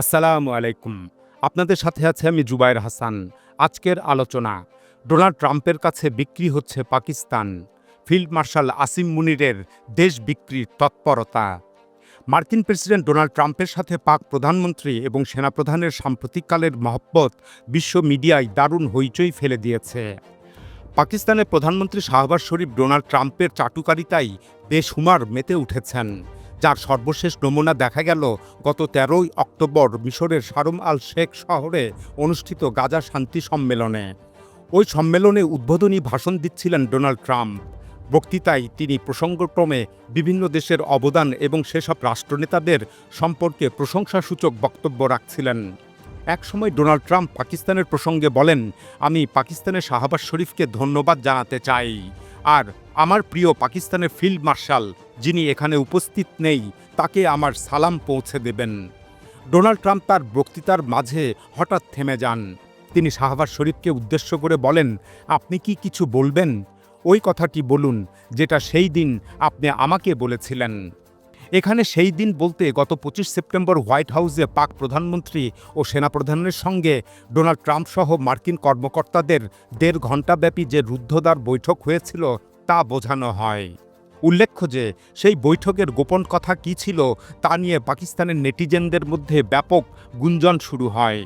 আসসালামু আলাইকুম। আপনাদের সাথে আছে আমি জুবাইর হাসান। আজকের আলোচনা, ডোনাল্ড ট্রাম্পের কাছে বিক্রি হচ্ছে পাকিস্তান। ফিল্ড মার্শাল আসিম মুনিরের দেশ বিক্রির তৎপরতা। মার্কিন প্রেসিডেন্ট ডোনাল্ড ট্রাম্পের সাথে পাক প্রধানমন্ত্রী এবং সেনাপ্রধানের সাম্প্রতিককালের মহব্বত বিশ্ব মিডিয়ায় দারুণ হইচই ফেলে দিয়েছে। পাকিস্তানের প্রধানমন্ত্রী শাহবাজ শরীফ ডোনাল্ড ট্রাম্পের চাটুকারিতাই বেশুমার মেতে উঠেছেন। যার সর্বশেষ নমুনা দেখা গেল গত তেরোই অক্টোবর মিশরের শারম আল শেখ শহরে অনুষ্ঠিত গাজা শান্তি সম্মেলনে। ওই সম্মেলনে উদ্বোধনী ভাষণ দিচ্ছিলেন ডোনাল্ড ট্রাম্প। বক্তৃতায় তিনি প্রসঙ্গক্রমে বিভিন্ন দেশের অবদান এবং সেসব রাষ্ট্রনেতাদের সম্পর্কে প্রশংসাসূচক বক্তব্য রাখছিলেন। একসময় ডোনাল্ড ট্রাম্প পাকিস্তানের প্রসঙ্গে বলেন, আমি পাকিস্তানের শাহবাজ শরীফকে ধন্যবাদ জানাতে চাই। আর আমার প্রিয় পাকিস্তানের ফিল্ড মার্শাল যিনি এখানে উপস্থিত নেই, তাকে আমার সালাম পৌঁছে দেবেন। ডোনাল্ড ট্রাম্প তার বক্তৃতার মাঝে হঠাৎ থেমে যান। তিনি শাহবাজ শরীফকে উদ্দেশ্য করে বলেন, আপনি কি কিছু বলবেন? ওই কথাটি বলুন, যেটা সেই দিন আপনি আমাকে বলেছিলেন। এখানে সেই দিন বলতে গত পঁচিশ সেপ্টেম্বর হোয়াইট হাউসে পাক প্রধানমন্ত্রী ও সেনাপ্রধানের সঙ্গে ডোনাল্ড ট্রাম্প সহ মার্কিন কর্মকর্তাদের দেড় ঘণ্টাব্যাপী যে রুদ্ধদ্বার বৈঠক হয়েছিল, তা বোঝানো হয়। উল্লেখ্য যে, সেই বৈঠকের গোপন কথা কী ছিল তা নিয়ে পাকিস্তানের নেটিজেনদের মধ্যে ব্যাপক গুঞ্জন শুরু হয়।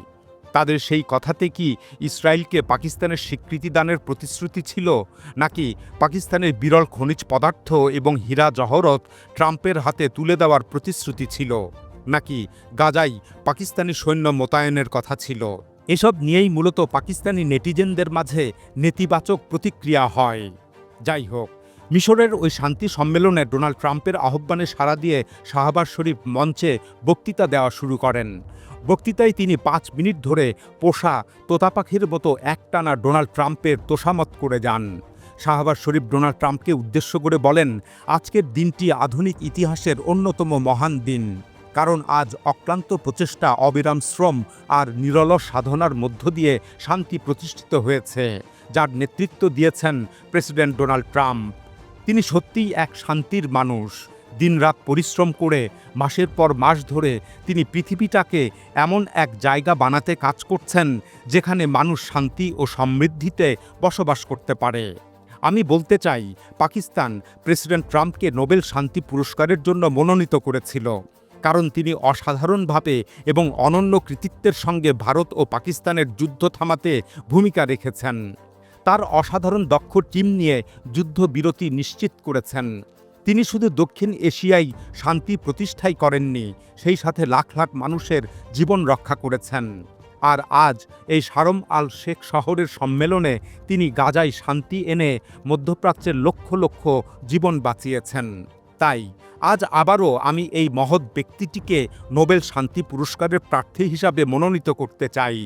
তাদের সেই কথাতে কি ইসরায়েলকে পাকিস্তানের স্বীকৃতি দানের প্রতিশ্রুতি ছিল, নাকি পাকিস্তানের বিরল খনিজ পদার্থ এবং হীরা জহরত ট্রাম্পের হাতে তুলে দেওয়ার প্রতিশ্রুতি ছিল, নাকি গাজাই পাকিস্তানি সৈন্য মোতায়েনের কথা ছিল? এসব নিয়েই মূলত পাকিস্তানি নেটিজেনদের মাঝে নেতিবাচক প্রতিক্রিয়া হয়। যাই হোক মিশরের ওই শান্তি সম্মেলনে ডোনাল্ড ট্রাম্পের আহ্বানে সাড়া দিয়ে শাহবাজ শরীফ মঞ্চে বক্তৃতা দেওয়া শুরু করেন। বক্তৃতায় তিনি পাঁচ মিনিট ধরে পোষা তোতা পাখির মতো একটানা ডোনাল্ড ট্রাম্পের তোষামত করে যান। শাহবাজ শরীফ ডোনাল্ড ট্রাম্পকে উদ্দেশ্য করে বলেন, আজকের দিনটি আধুনিক ইতিহাসের অন্যতম মহান দিন। কারণ আজ অক্লান্ত প্রচেষ্টা, অবিরাম শ্রম আর নিরলস সাধনার মধ্য দিয়ে শান্তি প্রতিষ্ঠিত হয়েছে, যার নেতৃত্ব দিয়েছেন প্রেসিডেন্ট ডোনাল্ড ট্রাম্প। তিনি সত্যিই এক শান্তির মানুষ। দিনরাত পরিশ্রম করে, মাসের পর মাস ধরে তিনি পৃথিবীটাকে এমন এক জায়গা বানাতে কাজ করছেন, যেখানে মানুষ শান্তি ও সমৃদ্ধিতে বসবাস করতে পারে। আমি বলতে চাই, পাকিস্তান প্রেসিডেন্ট ট্রাম্পকে নোবেল শান্তি পুরস্কারের জন্য মনোনীত করেছিল, কারণ তিনি অসাধারণভাবে এবং অনন্য কৃতিত্বের সঙ্গে ভারত ও পাকিস্তানের যুদ্ধ থামাতে ভূমিকা রেখেছেন। তার অসাধারণ দক্ষ টিম নিয়ে যুদ্ধবিরতি নিশ্চিত করেছেন। তিনি শুধু দক্ষিণ এশিয়ায় শান্তি প্রতিষ্ঠাই করেননি, সেই সাথে লাখ লাখ মানুষের জীবন রক্ষা করেছেন। আর আজ এই সারম আল শেখ শহরের সম্মেলনে তিনি গাজায় শান্তি এনে মধ্যপ্রাচ্যের লক্ষ লক্ষ জীবন বাঁচিয়েছেন। তাই আজ আবারও আমি এই মহৎ ব্যক্তিটিকে নোবেল শান্তি পুরস্কারের প্রার্থী হিসাবে মনোনীত করতে চাই।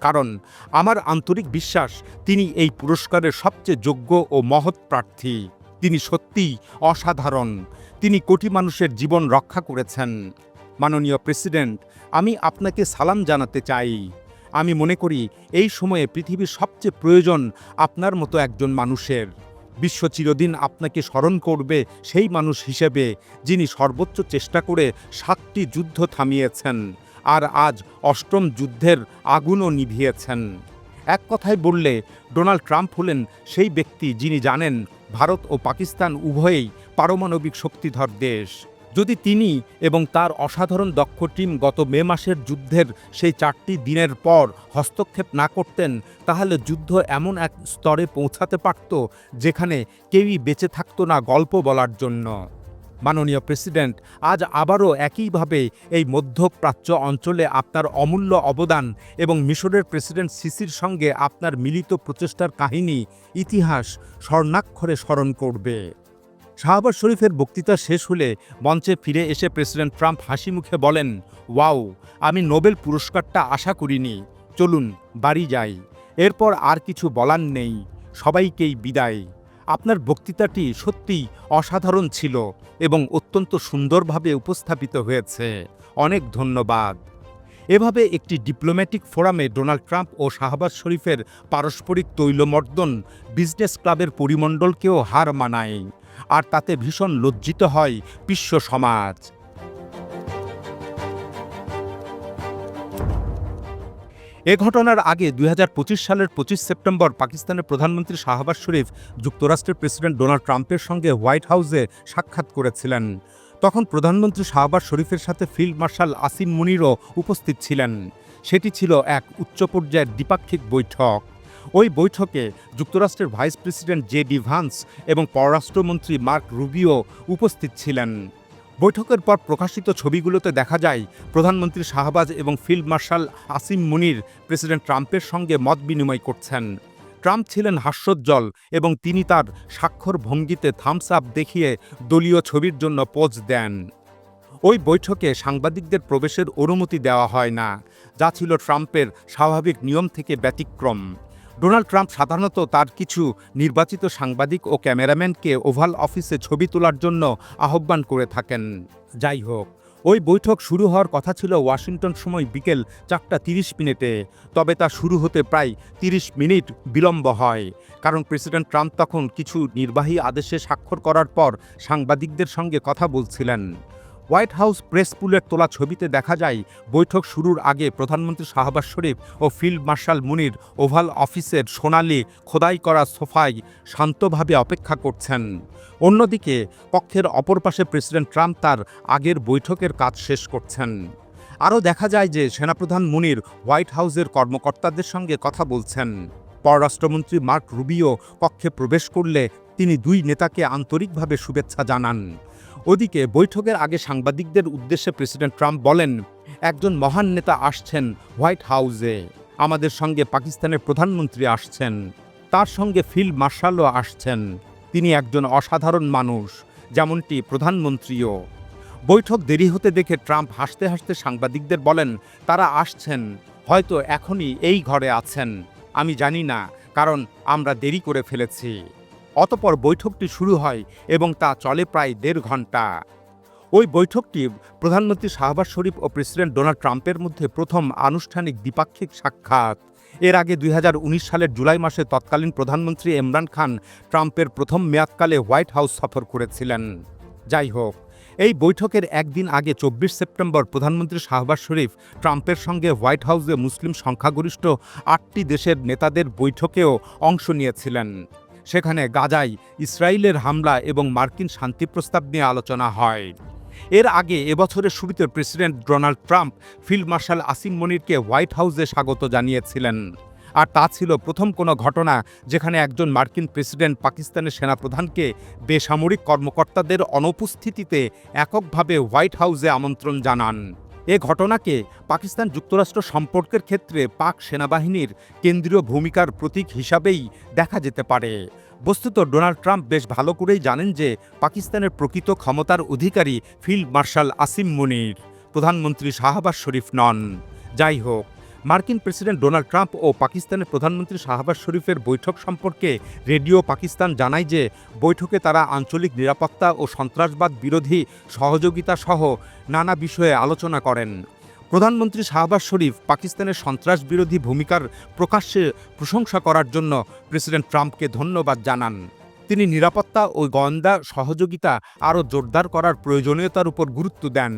কারণ আমার আন্তরিক বিশ্বাস, তিনি এই পুরস্কারের সবচেয়ে যোগ্য ও মহৎ প্রার্থী। তিনি সত্যিই অসাধারণ। তিনি কোটি মানুষের জীবন রক্ষা করেছেন। মাননীয় প্রেসিডেন্ট, আমি আপনাকে সালাম জানাতে চাই। আমি মনে করি এই সময়ে পৃথিবীর সবচেয়ে প্রয়োজন আপনার মতো একজন মানুষের। বিশ্ব চিরদিন আপনাকে স্মরণ করবে সেই মানুষ হিসেবে, যিনি সর্বোচ্চ চেষ্টা করে সাতটি যুদ্ধ থামিয়েছেন। আর আজ অষ্টম যুদ্ধের আগুনও নিভিয়েছেন। এক কথায় বললে, ডোনাল্ড ট্রাম্প হলেন সেই ব্যক্তি যিনি জানেন ভারত ও পাকিস্তান উভয়েই পারমাণবিক শক্তিধর দেশ। যদি তিনি এবং তার অসাধারণ দক্ষ টিম গত মে মাসের যুদ্ধের সেই চারটি দিনের পর হস্তক্ষেপ না করতেন, তাহলে যুদ্ধ এমন এক স্তরে পৌঁছাতে পারত যেখানে কেউই বেঁচে থাকতো না গল্প বলার জন্য। মাননীয় প্রেসিডেন্ট, আজ আবারও একইভাবে এই মধ্যপ্রাচ্য অঞ্চলে আপনার অমূল্য অবদান এবং মিশরের প্রেসিডেন্ট সিসির সঙ্গে আপনার মিলিত প্রচেষ্টার কাহিনী, ইতিহাস স্বর্ণাক্ষরে স্মরণ করবে। শাহবাজ শরীফের বক্তৃতা শেষ হলে মঞ্চে ফিরে এসে প্রেসিডেন্ট ট্রাম্প হাসি মুখে বলেন, ওয়াও, আমি নোবেল পুরস্কারটা আশা করিনি। চলুন, বাড়ি যাই। এরপর আর কিছু বলার নেই। সবাইকেই বিদায়। আপনার বক্তৃতাটি সত্যিই অসাধারণ ছিল এবং অত্যন্ত সুন্দরভাবে উপস্থাপিত হয়েছে। অনেক ধন্যবাদ। এভাবে একটি ডিপ্লোম্যাটিক ফোরামে ডোনাল্ড ট্রাম্প ও শাহবাজ শরীফের পারস্পরিক তৈলমর্দন বিজনেস ক্লাবের পরিমণ্ডলকেও হার মানায়, আর তাতে ভীষণ লজ্জিত হয় বিশ্ব সমাজ। এ ঘটনার আগে দুই হাজার পঁচিশ সালের পঁচিশ সেপ্টেম্বর পাকিস্তানের প্রধানমন্ত্রী শাহবাজ শরীফ যুক্তরাষ্ট্রের প্রেসিডেন্ট ডোনাল্ড ট্রাম্পের সঙ্গে হোয়াইট হাউসে সাক্ষাৎ করেছিলেন। তখন প্রধানমন্ত্রী শাহবাজ শরীফের সাথে ফিল্ড মার্শাল আসিম মুনিরও উপস্থিত ছিলেন। সেটি ছিল এক উচ্চ পর্যায়ের দ্বিপাক্ষিক বৈঠক। ওই বৈঠকে যুক্তরাষ্ট্রের vice president J D Vance এবং পররাষ্ট্রমন্ত্রী মার্ক রুবিও উপস্থিত ছিলেন। বৈঠকের পর প্রকাশিত ছবিগুলোতে দেখা যায়, প্রধানমন্ত্রী শাহবাজ এবং field marshal Asim Munir president ট্রাম্পের সঙ্গে মত বিনিময় করছেন। ট্রাম্প ছিলেন হাস্যোজ্জ্বল এবং তিনি তার স্বাক্ষর ভঙ্গিতে থামস আপ দেখিয়ে দলীয় ছবির জন্য পোজ দেন। ওই বৈঠকে সাংবাদিকদের প্রবেশের অনুমতি দেওয়া হয় না, যা ছিল ট্রাম্পের স্বাভাবিক নিয়ম থেকে ব্যতিক্রম। ডোনাল্ড ট্রাম্প সাধারণত তার কিছু নির্বাচিত সাংবাদিক ও ক্যামেরাম্যানকে ওভাল অফিসে ছবি তোলার জন্য আহ্বান করে থাকেন। যাই হোক, ওই বৈঠক শুরু হওয়ার কথা ছিল ওয়াশিংটন সময় বিকেল চারটা তিরিশ মিনিটে। তবে তা শুরু হতে প্রায় তিরিশ মিনিট বিলম্ব হয়। কারণ প্রেসিডেন্ট ট্রাম্প তখন কিছু নির্বাহী আদেশে স্বাক্ষর করার পর সাংবাদিকদের সঙ্গে কথা বলছিলেন। হোয়াইট হাউস প্রেস পুলের তোলা ছবিতে দেখা যায়, বৈঠক শুরুর আগে প্রধানমন্ত্রী শাহবাজ শরীফ ও ফিল্ড মার্শাল মুনির ওভাল অফিসের সোনালি খোদাই করা সোফায় শান্তভাবে অপেক্ষা করছেন। অন্যদিকে, কক্ষের অপর পাশে প্রেসিডেন্ট ট্রাম্প তার আগের বৈঠকের কাজ শেষ করছেন। আরও দেখা যায় যে, সেনাপ্রধান মুনির হোয়াইট হাউসের কর্মকর্তাদের সঙ্গে কথা বলছেন। পররাষ্ট্রমন্ত্রী মার্ক রুবিও কক্ষে প্রবেশ করলে তিনি দুই নেতাকে আন্তরিকভাবে শুভেচ্ছা জানান। ওদিকে বৈঠকের আগে সাংবাদিকদের উদ্দেশ্যে প্রেসিডেন্ট ট্রাম্প বলেন, একজন মহান নেতা আসছেন হোয়াইট হাউসে। আমাদের সঙ্গে পাকিস্তানের প্রধানমন্ত্রী আসছেন। তার সঙ্গে ফিল্ড মার্শালও আসছেন। তিনি একজন অসাধারণ মানুষ, যেমনটি প্রধানমন্ত্রীও। বৈঠক দেরি হতে দেখে ট্রাম্প হাসতে হাসতে সাংবাদিকদের বলেন, তারা আসছেন, হয়তো এখনই এই ঘরে আছেন। আমি জানি না, কারণ আমরা দেরি করে ফেলেছি। অতপর বৈঠকটি শুরু হয় এবং তা চলে প্রায় দেড় ঘণ্টা ওই বৈঠকটি প্রধানমন্ত্রী শাহবাজ শরীফ ও প্রেসিডেন্ট ডোনাল্ড ট্রাম্পের মধ্যে প্রথম আনুষ্ঠানিক দ্বিপাক্ষিক সাক্ষাৎ। এর আগে দুই হাজার উনিশ সালের জুলাই মাসে তৎকালীন প্রধানমন্ত্রী ইমরান খান ট্রাম্পের প্রথম মেয়াদকালে হোয়াইট হাউস সফর করেছিলেন। যাই হোক, এই বৈঠকের একদিন আগে চব্বিশ সেপ্টেম্বর প্রধানমন্ত্রী শাহবাজ শরীফ ট্রাম্পের সঙ্গে হোয়াইট হাউসে মুসলিম সংখ্যাগরিষ্ঠ আটটি দেশের নেতাদের বৈঠকেও অংশ নিয়েছিলেন। সেখানে গাজায় ইসরায়েলের হামলা এবং মার্কিন শান্তি প্রস্তাব নিয়ে আলোচনা হয়। এর আগে এবছরের শুরুতে president Donald Trump field marshal Asim মনিরকে White হাউসে স্বাগত জানিয়েছিলেন। আর তা ছিল প্রথম কোনো ঘটনা যেখানে একজন মার্কিন প্রেসিডেন্ট পাকিস্তানের সেনাপ্রধানকে বেসামরিক কর্মকর্তাদের অনুপস্থিতিতে এককভাবে হোয়াইট হাউসে আমন্ত্রণ জানান। এ ঘটনাকে পাকিস্তান যুক্তরাষ্ট্র সম্পর্কের ক্ষেত্রে পাক সেনাবাহিনীর কেন্দ্রীয় ভূমিকার প্রতীক হিসাবেই দেখা যেতে পারে। বস্তুত, ডোনাল্ড ট্রাম্প বেশ ভালো করেই জানেন যে পাকিস্তানের প্রকৃত ক্ষমতার অধিকারী ফিল্ড মার্শাল আসিম মুনির, প্রধানমন্ত্রী শাহবাজ শরীফ নন। যাই হোক মার্কিন প্রেসিডেন্ট ডোনাল্ড ট্রাম্প ও পাকিস্তানের প্রধানমন্ত্রী শাহবাজ শরীফের বৈঠক সম্পর্কে রেডিও পাকিস্তান জানায় যে বৈঠকে তারা আঞ্চলিক নিরাপত্তা ও সন্ত্রাসবাদ বিরোধী সহযোগিতা সহ নানা বিষয়ে আলোচনা করেন। প্রধানমন্ত্রী শাহবাজ শরীফ পাকিস্তানের সন্ত্রাস বিরোধী ভূমিকার প্রকাশ্যে প্রশংসা করার জন্য প্রেসিডেন্ট ট্রাম্পকে ধন্যবাদ জানান। তিনি নিরাপত্তা ও গোয়েন্দা সহযোগিতা আরও জোরদার করার প্রয়োজনীয়তার উপর গুরুত্ব দেন।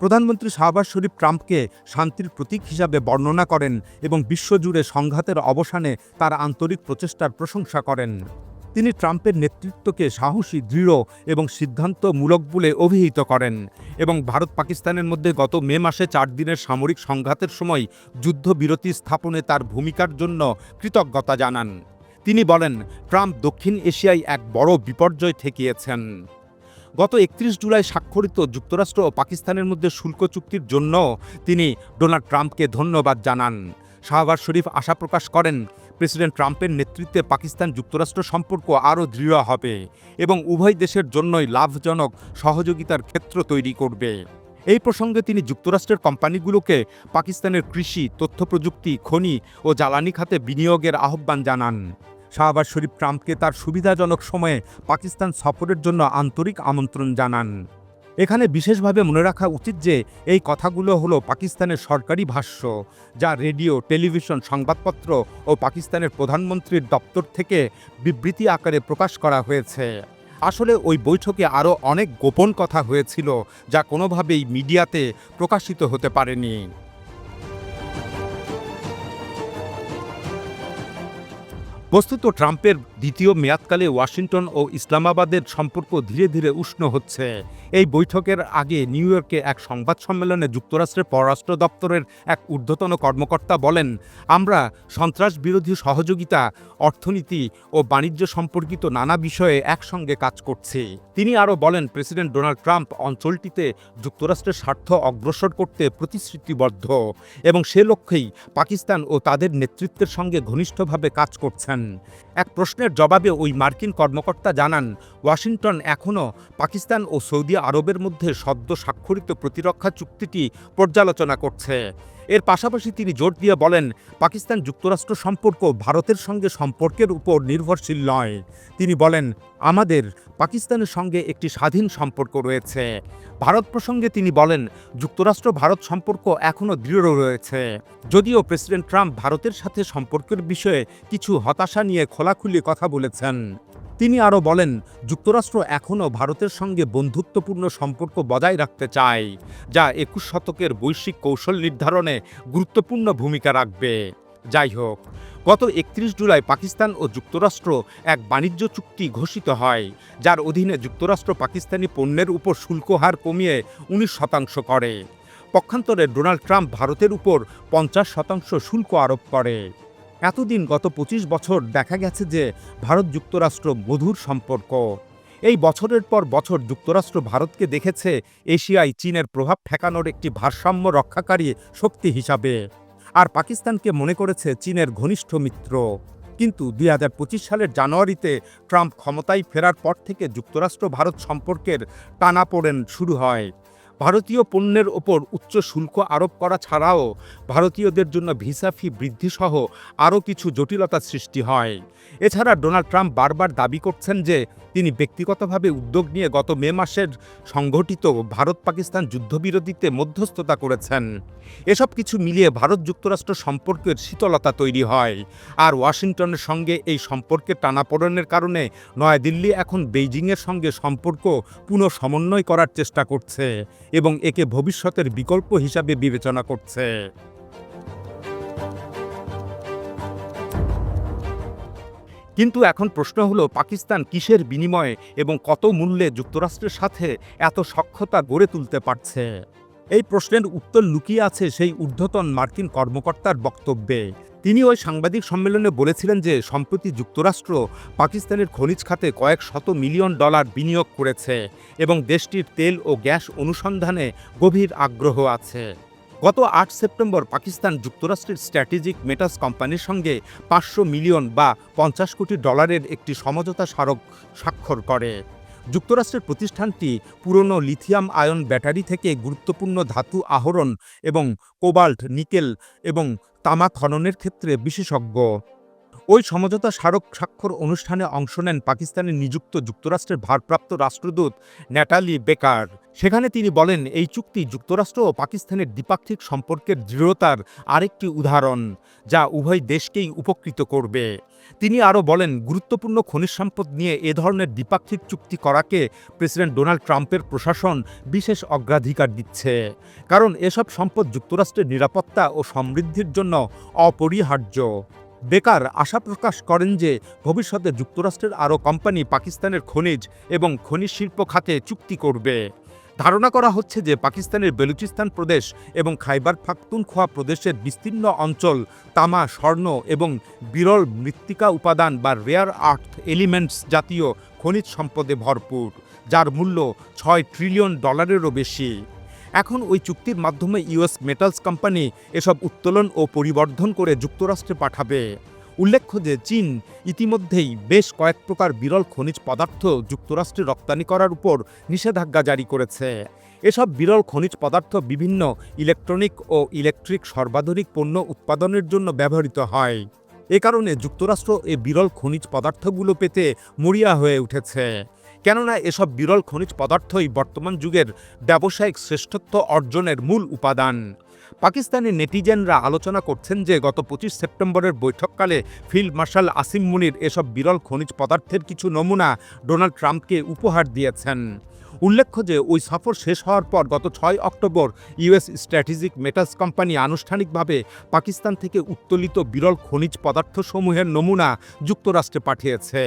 প্রধানমন্ত্রী শাহবাজ শরীফ ট্রাম্পকে শান্তির প্রতীক হিসাবে বর্ণনা করেন এবং বিশ্বজুড়ে সংঘাতের অবসানে তার আন্তরিক প্রচেষ্টার প্রশংসা করেন। তিনি ট্রাম্পের নেতৃত্বকে সাহসী, দৃঢ় এবং সিদ্ধান্তমূলক বলে অভিহিত করেন এবং ভারত পাকিস্তানের মধ্যে গত মে মাসে চার দিনের সামরিক সংঘাতের সময় যুদ্ধবিরতি স্থাপনে তার ভূমিকার জন্য কৃতজ্ঞতা জানান। তিনি বলেন, ট্রাম্প দক্ষিণ এশিয়ায় এক বড় বিপর্যয় ঠেকিয়েছেন। গত একত্রিশ জুলাই স্বাক্ষরিত যুক্তরাষ্ট্র ও পাকিস্তানের মধ্যে শুল্ক চুক্তির জন্য তিনি ডোনাল্ড ট্রাম্পকে ধন্যবাদ জানান। শাহবাজ শরীফ আশা প্রকাশ করেন, প্রেসিডেন্ট ট্রাম্পের নেতৃত্বে পাকিস্তান যুক্তরাষ্ট্র সম্পর্ক আরও দৃঢ় হবে এবং উভয় দেশের জন্যই লাভজনক সহযোগিতার ক্ষেত্র তৈরি করবে। এই প্রসঙ্গে তিনি যুক্তরাষ্ট্রের কোম্পানিগুলোকে পাকিস্তানের কৃষি তথ্য প্রযুক্তি খনি ও জ্বালানি খাতে বিনিয়োগের আহ্বান জানান। শাহবাজ শরীফ ট্রাম্পকে তার সুবিধাজনক সময়ে পাকিস্তান সফরের জন্য আন্তরিক আমন্ত্রণ জানান। এখানে বিশেষভাবে মনে রাখা উচিত যে এই কথাগুলো হলো পাকিস্তানের সরকারি ভাষ্য, যা রেডিও, টেলিভিশন, সংবাদপত্র ও পাকিস্তানের প্রধানমন্ত্রীর দপ্তর থেকে বিবৃতি আকারে প্রকাশ করা হয়েছে। আসলে ওই বৈঠকে আরও অনেক গোপন কথা হয়েছিল, যা কোনোভাবেই মিডিয়াতে প্রকাশিত হতে পারেনি। বস্তুত ট্রাম্পের দ্বিতীয় মেয়াদকালে ওয়াশিংটন ও ইসলামাবাদের সম্পর্ক ধীরে ধীরে উষ্ণ হচ্ছে। এই বৈঠকের আগে নিউ ইয়র্কে এক সংবাদ সম্মেলনে যুক্তরাষ্ট্রের পররাষ্ট্র দপ্তরের এক ঊর্ধ্বতন কর্মকর্তা বলেন, আমরা সন্ত্রাস বিরোধী সহযোগিতা, অর্থনীতি ও বাণিজ্য সম্পর্কিত নানা বিষয়ে একসঙ্গে কাজ করছি। তিনি আরও বলেন, প্রেসিডেন্ট ডোনাল্ড ট্রাম্প অঞ্চলটিতে যুক্তরাষ্ট্রের স্বার্থ অগ্রসর করতে প্রতিশ্রুতিবদ্ধ এবং সে লক্ষ্যেই পাকিস্তান ও তাদের নেতৃত্বের সঙ্গে ঘনিষ্ঠভাবে কাজ করছেন। এক প্রশ্নের জবাবে ওই মার্কিন কর্মকর্তা জানান, ওয়াশিংটন এখনও পাকিস্তান ও সৌদি আরবের মধ্যে সদ্য স্বাক্ষরিত প্রতিরক্ষা চুক্তিটি পর্যালোচনা করছে। এর পাশাপাশি তিনি জোর দিয়ে বলেন, পাকিস্তান যুক্তরাষ্ট্র সম্পর্ক ভারতের সঙ্গে সম্পর্কের উপর নির্ভরশীল নয়। তিনি বলেন, আমাদের, পাকিস্তানের সঙ্গে একটি স্বাধীন সম্পর্ক রয়েছে। ভারত প্রসঙ্গে তিনি বলেন, যুক্তরাষ্ট্র ভারত সম্পর্ক এখনও দৃঢ় রয়েছে। যদিও প্রেসিডেন্ট ট্রাম্প ভারতের সাথে সম্পর্কের বিষয়ে কিছু হতাশা নিয়ে খোলাখুলি কথা বলেছেন। তিনি আরও বলেন, যুক্তরাষ্ট্র এখনও ভারতের সঙ্গে বন্ধুত্বপূর্ণ সম্পর্ক বজায় রাখতে চায়, যা একুশ শতকের বৈশ্বিক কৌশল নির্ধারণে গুরুত্বপূর্ণ ভূমিকা রাখবে। যাই হোক, গত একত্রিশ জুলাই পাকিস্তান ও যুক্তরাষ্ট্র এক বাণিজ্য চুক্তি ঘোষিত হয়, যার অধীনে যুক্তরাষ্ট্র পাকিস্তানি পণ্যের উপর শুল্ক হার কমিয়ে উনিশ শতাংশ করে। পক্ষান্তরে ডোনাল্ড ট্রাম্প ভারতের উপর পঞ্চাশ শতাংশ শুল্ক আরোপ করে। এতদিন গত পঁচিশ বছর দেখা গেছে যে ভারত যুক্তরাষ্ট্র মধুর সম্পর্ক। এই বছরের পর বছর যুক্তরাষ্ট্র ভারতকে দেখেছে এশিয়ায় চীনের প্রভাব ঠেকানোর একটি ভারসাম্য রক্ষাকারী শক্তি হিসাবে। আর পাকিস্তানকে মনে করেছে চীনের ঘনিষ্ঠ মিত্র। কিন্তু দু হাজার পঁচিশ সালের জানুয়ারিতে ট্রাম্প ক্ষমতায় ফেরার পর থেকে যুক্তরাষ্ট্র ভারত সম্পর্কের টানাপোড়েন শুরু হয়। ভারতীয় পণ্যের ওপর উচ্চ শুল্ক আরোপ করা ছাড়াও ভারতীয়দের জন্য ভিসা ফি বৃদ্ধিসহ আরও কিছু জটিলতা সৃষ্টি হয়। এছাড়া ডোনাল্ড ট্রাম্প বারবার দাবি করছেন যে তিনি ব্যক্তিগতভাবে উদ্যোগ নিয়ে গত মে মাসের সংঘটিত ভারত পাকিস্তান যুদ্ধবিরতিতে মধ্যস্থতা করেছেন। এসব কিছু মিলিয়ে ভারত যুক্তরাষ্ট্র সম্পর্কের শীতলতা তৈরি হয়। আর ওয়াশিংটনের সঙ্গে এই সম্পর্কের টানাপোড়েনের কারণে নয়াদিল্লি এখন বেইজিংয়ের সঙ্গে সম্পর্ক পুনঃ সমন্বয় করার চেষ্টা করছে। এবং একে ভবিষ্যতের বিকল্প হিসাবে বিবেচনা করছে। কিন্তু এখন প্রশ্ন হলো, পাকিস্তান কিসের বিনিময়ে এবং কত মূল্যে যুক্তরাষ্ট্রের সাথে এত সক্ষতা গড়ে তুলতে পারছে? এই প্রশ্নের উত্তর লুকিয়ে আছে সেই ঊর্ধ্বতন মার্কিন কর্মকর্তার বক্তব্যে। তিনি ওই সাংবাদিক সম্মেলনে বলেছিলেন যে, সম্প্রতি যুক্তরাষ্ট্র পাকিস্তানের খনিজ খাতে কয়েক শত মিলিয়ন ডলার বিনিয়োগ করেছে এবং দেশটির তেল ও গ্যাস অনুসন্ধানে গভীর আগ্রহ আছে। গত আট সেপ্টেম্বর পাকিস্তান যুক্তরাষ্ট্রের স্ট্র্যাটেজিক মেটাস কোম্পানির সঙ্গে পাঁচশো মিলিয়ন বা পঞ্চাশ কোটি ডলারের একটি সমঝোতা স্মারক স্বাক্ষর করে। যুক্তরাষ্ট্রের প্রতিষ্ঠানটি পুরনো লিথিয়াম আয়ন ব্যাটারি থেকে গুরুত্বপূর্ণ ধাতু আহরণ এবং কোবাল্ট, নিকেল এবং তামা খননের ক্ষেত্রে বিশেষজ্ঞ। ওই সমঝোতা স্মারক স্বাক্ষর অনুষ্ঠানে অংশ নেন পাকিস্তানে নিযুক্ত যুক্তরাষ্ট্রের ভারপ্রাপ্ত রাষ্ট্রদূত ন্যাটালি বেকার। সেখানে তিনি বলেন, এই চুক্তি যুক্তরাষ্ট্র ও পাকিস্তানের দ্বিপাক্ষিক সম্পর্কের দৃঢ়তার আরেকটি উদাহরণ, যা উভয় দেশকেই উপকৃত করবে। তিনি আরও বলেন, গুরুত্বপূর্ণ খনিজ সম্পদ নিয়ে এ ধরনের দ্বিপাক্ষিক চুক্তি করাকে প্রেসিডেন্ট ডোনাল্ড ট্রাম্পের প্রশাসন বিশেষ অগ্রাধিকার দিচ্ছে, কারণ এসব সম্পদ যুক্তরাষ্ট্রের নিরাপত্তা ও সমৃদ্ধির জন্য অপরিহার্য। বেকার আশা প্রকাশ করেন যে ভবিষ্যতে যুক্তরাষ্ট্রের আরও কোম্পানি পাকিস্তানের খনিজ এবং খনিজ শিল্প খাতে চুক্তি করবে। ধারণা করা হচ্ছে যে পাকিস্তানের বেলুচিস্তান প্রদেশ এবং খাইবার পাখতুনখোয়া প্রদেশের বিস্তীর্ণ অঞ্চল তামা, স্বর্ণ এবং বিরল মৃত্তিকা উপাদান বা রেয়ার আর্থ এলিমেন্টস জাতীয় খনিজ সম্পদে ভরপুর, যার মূল্য ছয় ট্রিলিয়ন ডলারেরও বেশি। এখন ওই চুক্তির মাধ্যমে ইউএস মেটালস কোম্পানি এসব উত্তোলন ও পরিবর্ধন করে যুক্তরাষ্ট্রে পাঠাবে। উল্লেখ্য যে চীন ইতিমধ্যেই বেশ কয়েক প্রকার বিরল খনিজ পদার্থ যুক্তরাষ্ট্রে রপ্তানি করার উপর নিষেধাজ্ঞা জারি করেছে। এসব বিরল খনিজ পদার্থ বিভিন্ন ইলেকট্রনিক ও ইলেকট্রিক সর্বাধুনিক পণ্য উৎপাদনের জন্য ব্যবহৃত হয়। এ কারণে যুক্তরাষ্ট্র এ বিরল খনিজ পদার্থগুলো পেতে মরিয়া হয়ে উঠেছে। কেননা এসব বিরল খনিজ পদার্থই বর্তমান যুগের ব্যবসায়িক শ্রেষ্ঠত্ব অর্জনের মূল উপাদান। পাকিস্তানি নেটিজেনরা আলোচনা করছেন যে গত পঁচিশ সেপ্টেম্বরের বৈঠককালে ফিল্ড মার্শাল আসিম মুনির এসব বিরল খনিজ পদার্থের কিছু নমুনা ডোনাল্ড ট্রাম্পকে উপহার দিয়েছেন। উল্লেখ্য যে, ওই সফর শেষ হওয়ার পর গত ছয় October US strategic metals company আনুষ্ঠানিকভাবে পাকিস্তান থেকে উত্তোলিত বিরল খনিজ পদার্থসমূহের নমুনা যুক্তরাষ্ট্রে পাঠিয়েছে।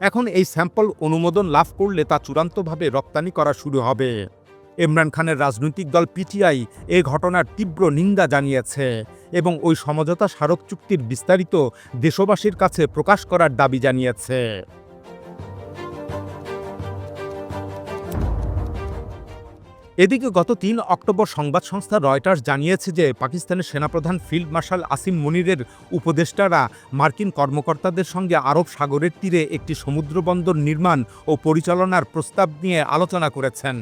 এখন এই স্যাম্পল অনুমোদন লাভ করলে তা চূড়ান্তভাবে রপ্তানি করা শুরু হবে। ইমরান খানের রাজনৈতিক দল পিটিআই এ ঘটনার তীব্র নিন্দা জানিয়েছে এবং ওই সমঝোতা স্মারক চুক্তির বিস্তারিত দেশবাসীর কাছে প্রকাশ করার দাবি জানিয়েছে। এদিকে গত তিন অক্টোবর সংবাদ সংস্থা রয়টার্স জানিয়েছে যে পাকিস্তানের সেনাপ্রধান ফিল্ড মার্শাল আসিম মনিরের উপদেষ্টারা মার্কিন কর্মকর্তাদের সঙ্গে আরব সাগরের তীরে একটি সমুদ্রবন্দর নির্মাণ ও পরিচালনার প্রস্তাব নিয়ে আলোচনা করেছেন।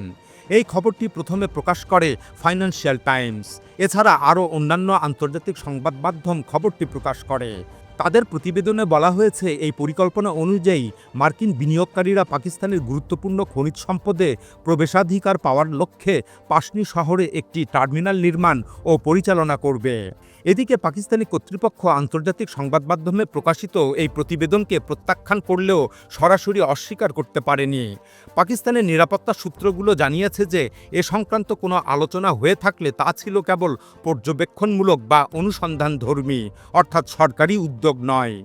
এই খবরটি প্রথমে প্রকাশ করে ফাইন্যান্সিয়াল টাইমস। এছাড়া আরও অন্যান্য আন্তর্জাতিক সংবাদ মাধ্যম খবরটি প্রকাশ করে। তাদের প্রতিবেদনে বলা হয়েছে, এই পরিকল্পনা অনুযায়ী মার্কিন বিনিয়োগকারীরা পাকিস্তানের গুরুত্বপূর্ণ খনিজ সম্পদে প্রবেশাধিকার পাওয়ার লক্ষ্যে পাশনি শহরে একটি টার্মিনাল নির্মাণ ও পরিচালনা করবে। এদিকে পাকিস্তানি কর্তৃপক্ষ আন্তর্জাতিক সংবাদ মাধ্যমে প্রকাশিত এই প্রতিবেদনকে প্রত্যাখ্যান করলেও সরাসরি অস্বীকার করতে পারেনি। পাকিস্তানের নিরাপত্তা সূত্রগুলো জানিয়েছে যে, এ সংক্রান্ত কোনো আলোচনা হয়ে থাকলে তা ছিল কেবল পর্যবেক্ষণমূলক বা অনুসন্ধানধর্মী, অর্থাৎ সরকারি উদ্যোগ নয়।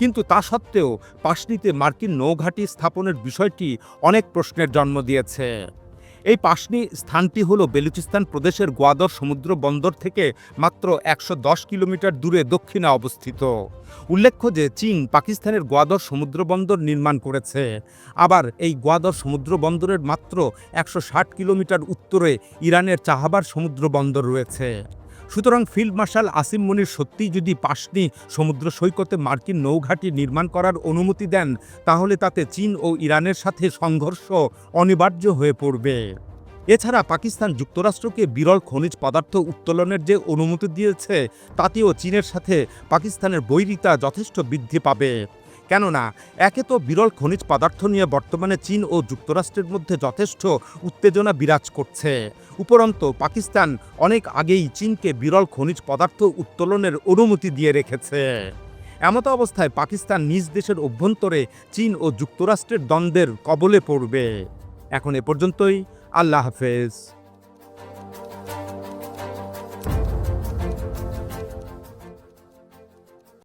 কিন্তু তা সত্ত্বেও পাশনিতে মার্কিন নৌঘাঁটি স্থাপনের বিষয়টি অনেক প্রশ্নের জন্ম দিয়েছে। এই পাশনি স্থানটি হল বেলুচিস্তান প্রদেশের গোয়াদর সমুদ্র বন্দর থেকে মাত্র একশো দশ কিলোমিটার দূরে দক্ষিণে অবস্থিত। উল্লেখ্য যে চীন পাকিস্তানের গোয়াদর সমুদ্র বন্দর নির্মাণ করেছে। আবার এই গোয়াদর সমুদ্র বন্দরের মাত্র একশো ষাট কিলোমিটার উত্তরে ইরানের চাহাবার সমুদ্র বন্দর রয়েছে। সুতরাং ফিল্ড মার্শাল আসিম মনির সত্যিই যদি পাশনি সমুদ্র সৈকতে মার্কিন নৌঘাঁটি নির্মাণ করার অনুমতি দেন, তাহলে তাতে চীন ও ইরানের সাথে সংঘর্ষ অনিবার্য হয়ে পড়বে। এছাড়া পাকিস্তান যুক্তরাষ্ট্রকে বিরল খনিজ পদার্থ উত্তোলনের যে অনুমতি দিয়েছে, তাতেও চীনের সাথে পাকিস্তানের বৈরিতা যথেষ্ট বৃদ্ধি পাবে। কেননা একে তো বিরল খনিজ পদার্থ নিয়ে বর্তমানে চীন ও যুক্তরাষ্ট্রের মধ্যে যথেষ্ট উত্তেজনা বিরাজ করছে। উপরন্তু, পাকিস্তান অনেক আগেই চীনকে বিরল খনিজ পদার্থ উত্তোলনের অনুমতি দিয়ে রেখেছে। এমতো অবস্থায় পাকিস্তান নিজ দেশের অভ্যন্তরে চীন ও যুক্তরাষ্ট্রের দ্বন্দ্বের কবলে পড়বে। এখন এ পর্যন্তই, আল্লাহ হাফেজ।